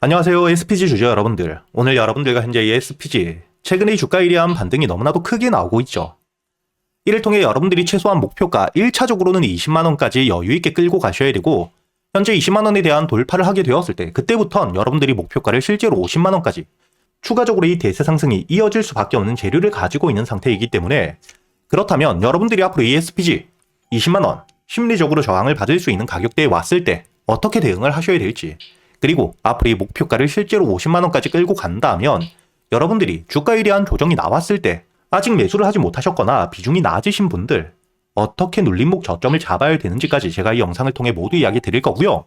안녕하세요. SPG 주주 여러분들. 오늘 여러분들과 현재 이 SPG, 최근의 주가 일이한 반등이 너무나도 크게 나오고 있죠. 이를 통해 여러분들이 최소한 목표가 1차적으로는 20만원까지 여유있게 끌고 가셔야 되고, 현재 20만원에 대한 돌파를 하게 되었을 때, 그때부턴 여러분들이 목표가를 실제로 50만원까지, 추가적으로 이 대세 상승이 이어질 수밖에 없는 재료를 가지고 있는 상태이기 때문에, 그렇다면 여러분들이 앞으로 이 SPG 20만원, 심리적으로 저항을 받을 수 있는 가격대에 왔을 때, 어떻게 대응을 하셔야 될지, 그리고 앞으로 이 목표가를 실제로 50만원까지 끌고 간다면 여러분들이 주가에 대한 조정이 나왔을 때 아직 매수를 하지 못하셨거나 비중이 낮으신 분들 어떻게 눌림목 저점을 잡아야 되는지까지 제가 이 영상을 통해 모두 이야기 드릴 거고요.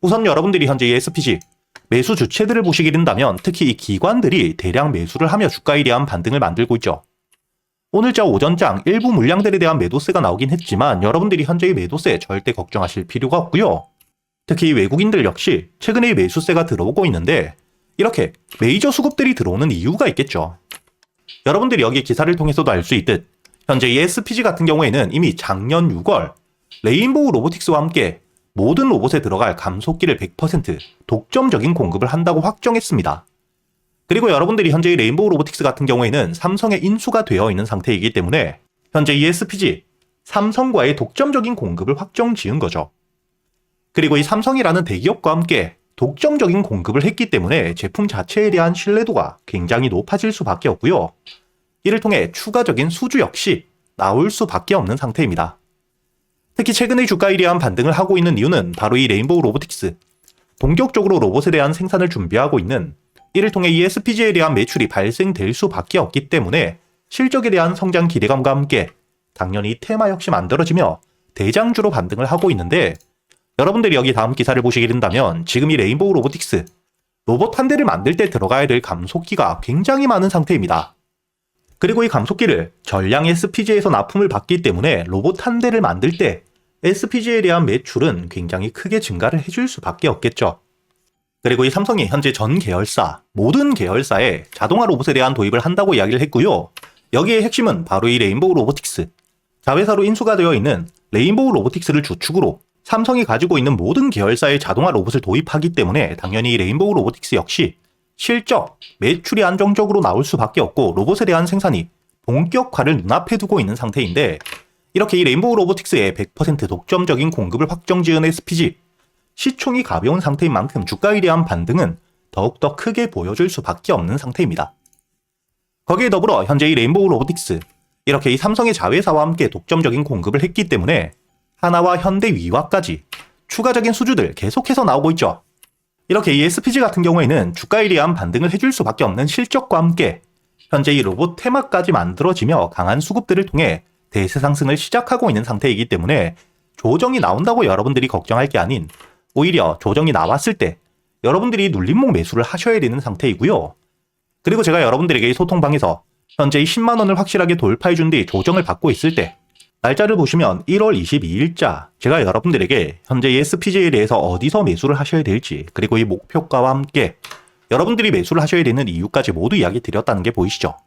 우선 여러분들이 현재 이 SPG 매수 주체들을 보시게 된다면 특히 이 기관들이 대량 매수를 하며 주가에 대한 반등을 만들고 있죠. 오늘자 오전장 일부 물량들에 대한 매도세가 나오긴 했지만 여러분들이 현재의 매도세 절대 걱정하실 필요가 없고요. 특히 외국인들 역시 최근에 매수세가 들어오고 있는데 이렇게 메이저 수급들이 들어오는 이유가 있겠죠. 여러분들이 여기 기사를 통해서도 알 수 있듯 현재 이 SPG 같은 경우에는 이미 작년 6월 레인보우 로보틱스와 함께 모든 로봇에 들어갈 감속기를 100% 독점적인 공급을 한다고 확정했습니다. 그리고 여러분들이 현재 이 레인보우 로보틱스 같은 경우에는 삼성의 인수가 되어 있는 상태이기 때문에 현재 이 SPG 삼성과의 독점적인 공급을 확정 지은 거죠. 그리고 이 삼성이라는 대기업과 함께 독점적인 공급을 했기 때문에 제품 자체에 대한 신뢰도가 굉장히 높아질 수밖에 없고요. 이를 통해 추가적인 수주 역시 나올 수밖에 없는 상태입니다. 특히 최근의 주가 에 대한 반등을 하고 있는 이유는 바로 이 레인보우 로보틱스, 본격적으로 로봇에 대한 생산을 준비하고 있는 이를 통해 이 SPG에 대한 매출이 발생될 수밖에 없기 때문에 실적에 대한 성장 기대감과 함께 당연히 테마 역시 만들어지며 대장주로 반등을 하고 있는데 여러분들이 여기 다음 기사를 보시게 된다면 지금 이 레인보우 로보틱스 로봇 한 대를 만들 때 들어가야 될 감속기가 굉장히 많은 상태입니다. 그리고 이 감속기를 전량 SPG에서 납품을 받기 때문에 로봇 한 대를 만들 때 SPG에 대한 매출은 굉장히 크게 증가를 해줄 수밖에 없겠죠. 그리고 이 삼성이 현재 전 계열사, 모든 계열사에 자동화 로봇에 대한 도입을 한다고 이야기를 했고요. 여기에 핵심은 바로 이 레인보우 로보틱스. 자회사로 인수가 되어 있는 레인보우 로보틱스를 주축으로 삼성이 가지고 있는 모든 계열사의 자동화 로봇을 도입하기 때문에 당연히 레인보우 로보틱스 역시 실적, 매출이 안정적으로 나올 수밖에 없고 로봇에 대한 생산이 본격화를 눈앞에 두고 있는 상태인데 이렇게 이 레인보우 로보틱스의 100% 독점적인 공급을 확정지은 SPG 시총이 가벼운 상태인 만큼 주가에 대한 반등은 더욱더 크게 보여줄 수밖에 없는 상태입니다. 거기에 더불어 현재 이 레인보우 로보틱스 이렇게 이 삼성의 자회사와 함께 독점적인 공급을 했기 때문에 하나와 현대 위와까지 추가적인 수주들 계속해서 나오고 있죠. 이렇게 이 SPG 같은 경우에는 주가 에 대한 반등을 해줄 수밖에 없는 실적과 함께 현재 이 로봇 테마까지 만들어지며 강한 수급들을 통해 대세 상승을 시작하고 있는 상태이기 때문에 조정이 나온다고 여러분들이 걱정할 게 아닌 오히려 조정이 나왔을 때 여러분들이 눌림목 매수를 하셔야 되는 상태이고요. 그리고 제가 여러분들에게 이 소통방에서 현재 이 10만 원을 확실하게 돌파해 준 뒤 조정을 받고 있을 때 날짜를 보시면 1월 22일자 제가 여러분들에게 현재 이 SPJ에 대해서 어디서 매수를 하셔야 될지 그리고 이 목표가와 함께 여러분들이 매수를 하셔야 되는 이유까지 모두 이야기 드렸다는 게 보이시죠?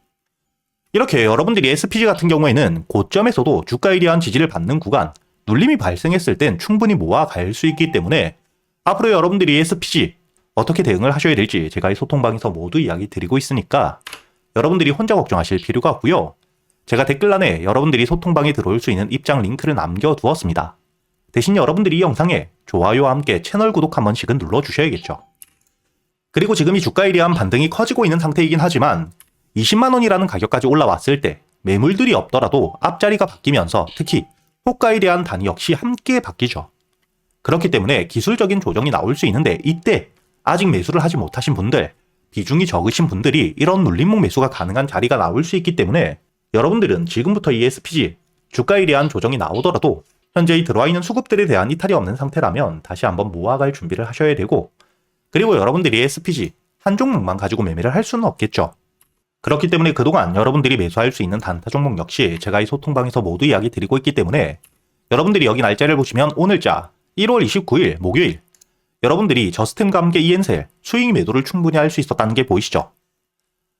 이렇게 여러분들이 SPG 같은 경우에는 고점에서도 주가에 대한 지지를 받는 구간 눌림이 발생했을 땐 충분히 모아갈 수 있기 때문에 앞으로 여러분들이 SPG 어떻게 대응을 하셔야 될지 제가 이 소통방에서 모두 이야기 드리고 있으니까 여러분들이 혼자 걱정하실 필요가 없고요. 제가 댓글란에 여러분들이 소통방에 들어올 수 있는 입장 링크를 남겨두었습니다. 대신 여러분들이 이 영상에 좋아요와 함께 채널 구독 한 번씩은 눌러주셔야겠죠. 그리고 지금 이 주가에 대한 반등이 커지고 있는 상태이긴 하지만 20만원이라는 가격까지 올라왔을 때 매물들이 없더라도 앞자리가 바뀌면서 특히 호가에 대한 단위 역시 함께 바뀌죠. 그렇기 때문에 기술적인 조정이 나올 수 있는데 이때 아직 매수를 하지 못하신 분들, 비중이 적으신 분들이 이런 눌림목 매수가 가능한 자리가 나올 수 있기 때문에 여러분들은 지금부터 이 SPG 주가에 대한 조정이 나오더라도 현재 이 들어와 있는 수급들에 대한 이탈이 없는 상태라면 다시 한번 모아갈 준비를 하셔야 되고 그리고 여러분들이 SPG 한 종목만 가지고 매매를 할 수는 없겠죠. 그렇기 때문에 그동안 여러분들이 매수할 수 있는 단타 종목 역시 제가 이 소통방에서 모두 이야기 드리고 있기 때문에 여러분들이 여기 날짜를 보시면 오늘자 1월 29일 목요일 여러분들이 저스템과 함께 이엔셀 수익 매도를 충분히 할 수 있었다는 게 보이시죠?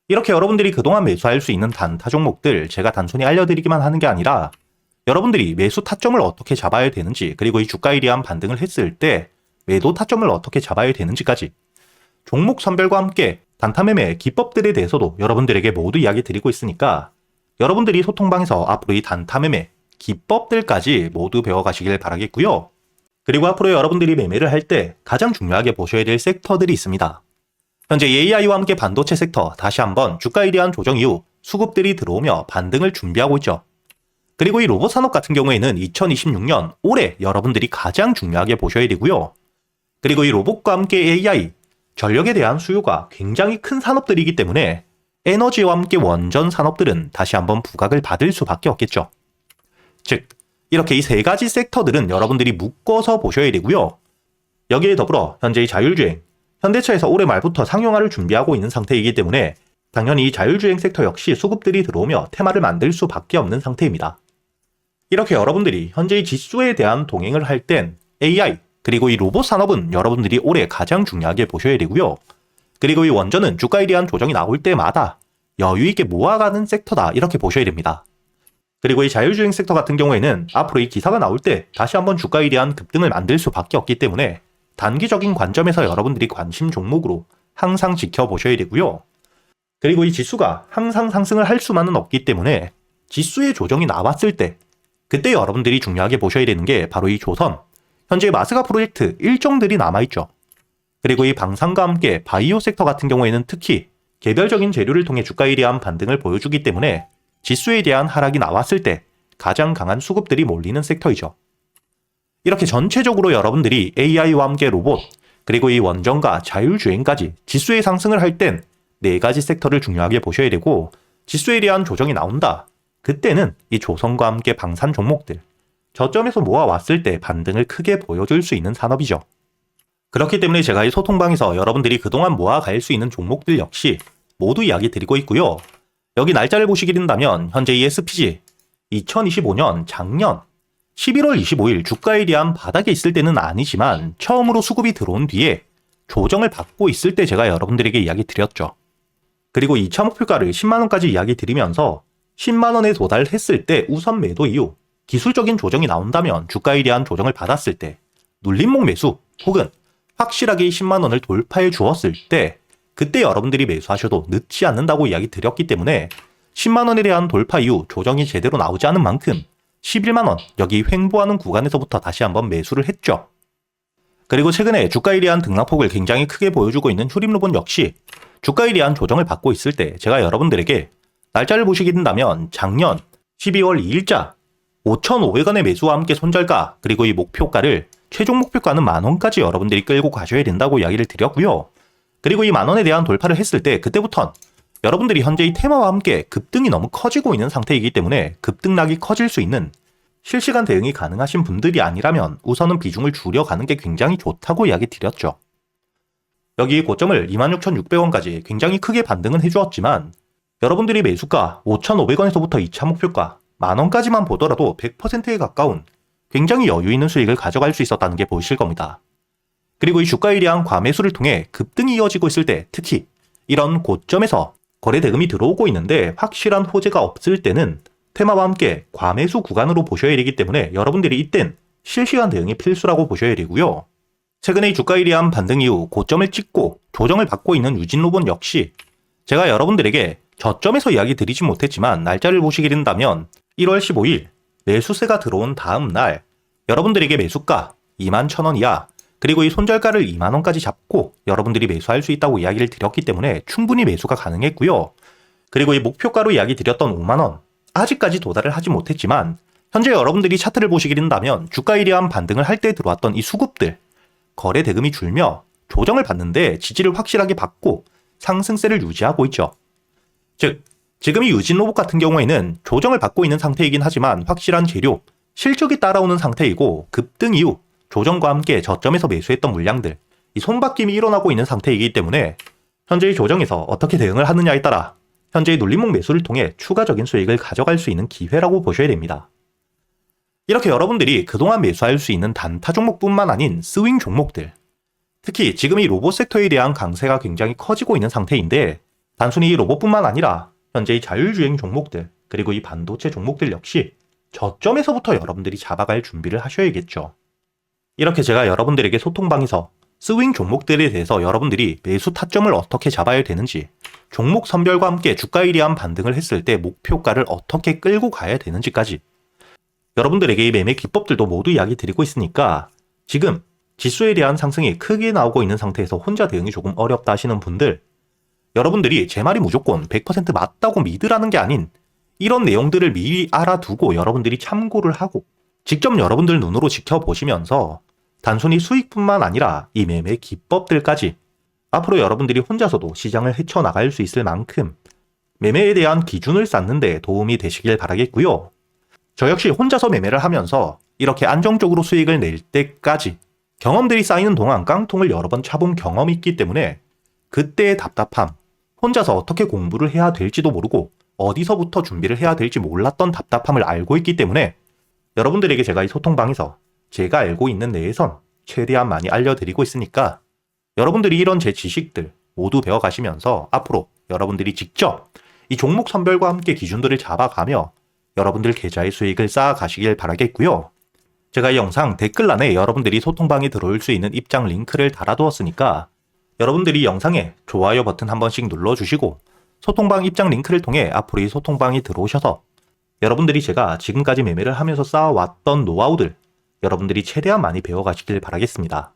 이렇게 여러분들이 그동안 매수할 수 있는 단타 종목들 제가 단순히 알려드리기만 하는 게 아니라 여러분들이 매수 타점을 어떻게 잡아야 되는지 그리고 이 주가에 대한 반등을 했을 때 매도 타점을 어떻게 잡아야 되는지까지 종목 선별과 함께 단타 매매 기법들에 대해서도 여러분들에게 모두 이야기 드리고 있으니까 여러분들이 소통방에서 앞으로 이 단타 매매 기법들까지 모두 배워가시길 바라겠고요. 그리고 앞으로 여러분들이 매매를 할 때 가장 중요하게 보셔야 될 섹터들이 있습니다. 현재 AI와 함께 반도체 섹터 다시 한번 주가에 대한 조정 이후 수급들이 들어오며 반등을 준비하고 있죠. 그리고 이 로봇 산업 같은 경우에는 2026년 올해 여러분들이 가장 중요하게 보셔야 되고요. 그리고 이 로봇과 함께 AI, 전력에 대한 수요가 굉장히 큰 산업들이기 때문에 에너지와 함께 원전 산업들은 다시 한번 부각을 받을 수밖에 없겠죠. 즉, 이렇게 이 세 가지 섹터들은 여러분들이 묶어서 보셔야 되고요. 여기에 더불어 현재 이 자율주행, 현대차에서 올해 말부터 상용화를 준비하고 있는 상태이기 때문에 당연히 이 자율주행 섹터 역시 수급들이 들어오며 테마를 만들 수밖에 없는 상태입니다. 이렇게 여러분들이 현재 이 지수에 대한 동행을 할 땐 AI 그리고 이 로봇 산업은 여러분들이 올해 가장 중요하게 보셔야 되고요. 그리고 이 원전은 주가에 대한 조정이 나올 때마다 여유 있게 모아가는 섹터다 이렇게 보셔야 됩니다. 그리고 이 자율주행 섹터 같은 경우에는 앞으로 이 기사가 나올 때 다시 한번 주가에 대한 급등을 만들 수밖에 없기 때문에 단기적인 관점에서 여러분들이 관심 종목으로 항상 지켜보셔야 되고요. 그리고 이 지수가 항상 상승을 할 수만은 없기 때문에 지수의 조정이 나왔을 때 그때 여러분들이 중요하게 보셔야 되는 게 바로 이 조선, 현재 마스가 프로젝트 일정들이 남아있죠. 그리고 이 방산과 함께 바이오 섹터 같은 경우에는 특히 개별적인 재료를 통해 주가에 대한 반등을 보여주기 때문에 지수에 대한 하락이 나왔을 때 가장 강한 수급들이 몰리는 섹터이죠. 이렇게 전체적으로 여러분들이 AI와 함께 로봇, 그리고 이 원전과 자율주행까지 지수의 상승을 할 땐 네 가지 섹터를 중요하게 보셔야 되고 지수에 대한 조정이 나온다. 그때는 이 조선과 함께 방산 종목들, 저점에서 모아왔을 때 반등을 크게 보여줄 수 있는 산업이죠. 그렇기 때문에 제가 이 소통방에서 여러분들이 그동안 모아갈 수 있는 종목들 역시 모두 이야기 드리고 있고요. 여기 날짜를 보시게 된다면 현재 이 SPG 2025년 작년 11월 25일 주가에 대한 바닥에 있을 때는 아니지만 처음으로 수급이 들어온 뒤에 조정을 받고 있을 때 제가 여러분들에게 이야기 드렸죠. 그리고 2차 목표가를 10만원까지 이야기 드리면서 10만원에 도달했을 때 우선 매도 이후 기술적인 조정이 나온다면 주가에 대한 조정을 받았을 때 눌림목 매수 혹은 확실하게 10만원을 돌파해 주었을 때 그때 여러분들이 매수하셔도 늦지 않는다고 이야기 드렸기 때문에 10만원에 대한 돌파 이후 조정이 제대로 나오지 않은 만큼 11만 원 여기 횡보하는 구간에서부터 다시 한번 매수를 했죠. 그리고 최근에 주가에 대한 등락폭을 굉장히 크게 보여주고 있는 휴림로봇 역시 주가에 대한 조정을 받고 있을 때 제가 여러분들에게 날짜를 보시게 된다면 작년 12월 2일자 5,500원의 매수와 함께 손절가 그리고 이 목표가를 최종 목표가는 만 원까지 여러분들이 끌고 가셔야 된다고 이야기를 드렸고요. 그리고 이 만 원에 대한 돌파를 했을 때 그때부턴 여러분들이 현재 이 테마와 함께 급등이 너무 커지고 있는 상태이기 때문에 급등락이 커질 수 있는 실시간 대응이 가능하신 분들이 아니라면 우선은 비중을 줄여가는 게 굉장히 좋다고 이야기 드렸죠. 여기 고점을 26,600원까지 굉장히 크게 반등은 해주었지만 여러분들이 매수가 5,500원에서부터 2차 목표가 만원까지만 보더라도 100%에 가까운 굉장히 여유 있는 수익을 가져갈 수 있었다는 게 보이실 겁니다. 그리고 이 주가에 대한 과매수를 통해 급등이 이어지고 있을 때 특히 이런 고점에서 거래 대금이 들어오고 있는데 확실한 호재가 없을 때는 테마와 함께 과매수 구간으로 보셔야 되기 때문에 여러분들이 이땐 실시간 대응이 필수라고 보셔야 되고요. 최근에 이 주가에 대한 반등 이후 고점을 찍고 조정을 받고 있는 유진 로봇 역시 제가 여러분들에게 저점에서 이야기 드리지 못했지만 날짜를 보시게 된다면 1월 15일 매수세가 들어온 다음 날 여러분들에게 매수가 2만 1천 원 이하 그리고 이 손절가를 2만 원까지 잡고 여러분들이 매수할 수 있다고 이야기를 드렸기 때문에 충분히 매수가 가능했고요. 그리고 이 목표가로 이야기 드렸던 5만 원 아직까지 도달을 하지 못했지만 현재 여러분들이 차트를 보시게 된다면 주가에 대한 반등을 할 때 들어왔던 이 수급들 거래 대금이 줄며 조정을 받는데 지지를 확실하게 받고 상승세를 유지하고 있죠. 즉, 지금 이 유진 로봇 같은 경우에는 조정을 받고 있는 상태이긴 하지만 확실한 재료, 실적이 따라오는 상태이고 급등 이후 조정과 함께 저점에서 매수했던 물량들, 이 손바뀜이 일어나고 있는 상태이기 때문에 현재의 조정에서 어떻게 대응을 하느냐에 따라 현재의 눌림목 매수를 통해 추가적인 수익을 가져갈 수 있는 기회라고 보셔야 됩니다. 이렇게 여러분들이 그동안 매수할 수 있는 단타 종목뿐만 아닌 스윙 종목들, 특히 지금 이 로봇 섹터에 대한 강세가 굉장히 커지고 있는 상태인데 단순히 이 로봇뿐만 아니라 현재 의 자율주행 종목들 그리고 이 반도체 종목들 역시 저점에서부터 여러분들이 잡아갈 준비를 하셔야겠죠. 이렇게 제가 여러분들에게 소통방에서 스윙 종목들에 대해서 여러분들이 매수 타점을 어떻게 잡아야 되는지, 종목 선별과 함께 주가에 대한 반등을 했을 때 목표가를 어떻게 끌고 가야 되는지까지 여러분들에게 이 매매 기법들도 모두 이야기 드리고 있으니까 지금 지수에 대한 상승이 크게 나오고 있는 상태에서 혼자 대응이 조금 어렵다 하시는 분들 여러분들이 제 말이 무조건 100% 맞다고 믿으라는 게 아닌 이런 내용들을 미리 알아두고 여러분들이 참고를 하고 직접 여러분들 눈으로 지켜보시면서 단순히 수익뿐만 아니라 이 매매 기법들까지 앞으로 여러분들이 혼자서도 시장을 헤쳐나갈 수 있을 만큼 매매에 대한 기준을 쌓는 데 도움이 되시길 바라겠고요. 저 역시 혼자서 매매를 하면서 이렇게 안정적으로 수익을 낼 때까지 경험들이 쌓이는 동안 깡통을 여러 번 차본 경험이 있기 때문에 그때의 답답함, 혼자서 어떻게 공부를 해야 될지도 모르고 어디서부터 준비를 해야 될지 몰랐던 답답함을 알고 있기 때문에 여러분들에게 제가 이 소통방에서 제가 알고 있는 내에선 최대한 많이 알려드리고 있으니까 여러분들이 이런 제 지식들 모두 배워가시면서 앞으로 여러분들이 직접 이 종목 선별과 함께 기준들을 잡아가며 여러분들 계좌의 수익을 쌓아가시길 바라겠고요. 제가 이 영상 댓글란에 여러분들이 소통방에 들어올 수 있는 입장 링크를 달아두었으니까 여러분들이 영상에 좋아요 버튼 한 번씩 눌러주시고 소통방 입장 링크를 통해 앞으로 이 소통방에 들어오셔서 여러분들이 제가 지금까지 매매를 하면서 쌓아왔던 노하우들 여러분들이 최대한 많이 배워가시길 바라겠습니다.